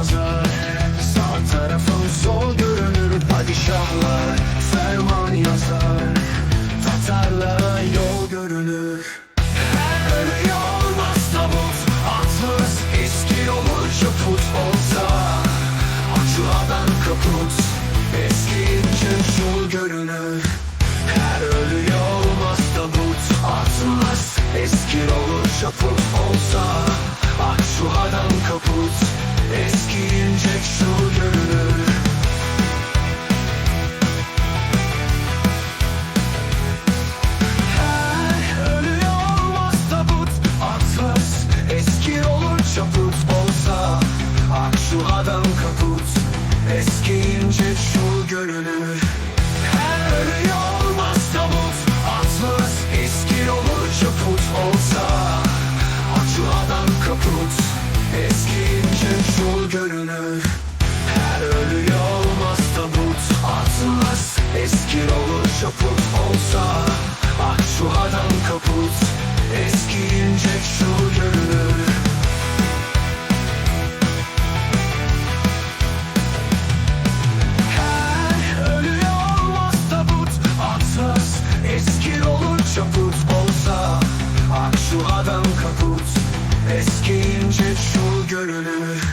nazar. Sağ tarafın sol görünür padişahlar. Ferman yazar. Tatarlara yol görünür. Ölüyor olmaz tabut Atlas eski olur çaput olsa. Acıladan kaput Eski için yol görünür. Her ölüyor olmaz tabut Atlas eski olur çaput olsa. Aksuhadan kaput Eskiyince şu görünür Her ölüyor mazdabut Atlas eski olur çaput olsa Ak şu adam kaput. Eskiyince şu görünür görünür Her ölü olmaz tabut Atmaz. Eski olur çaput olsa Ah şu adam kaput. Eskiyince şu görünür Her ölü olmaz tabut eski olur çaput olsa Ah şu adam kaput. Eskiyince şu görünür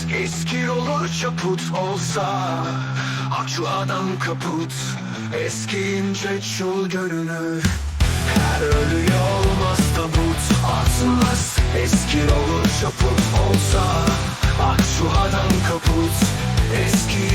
Atlas eski olur çaput olsa Ak şu adam kaput Eskiyince şu görünür. Her ölüye olmaz tabut Atlas eski olur çaput olsa Ak şu adam kaput görünür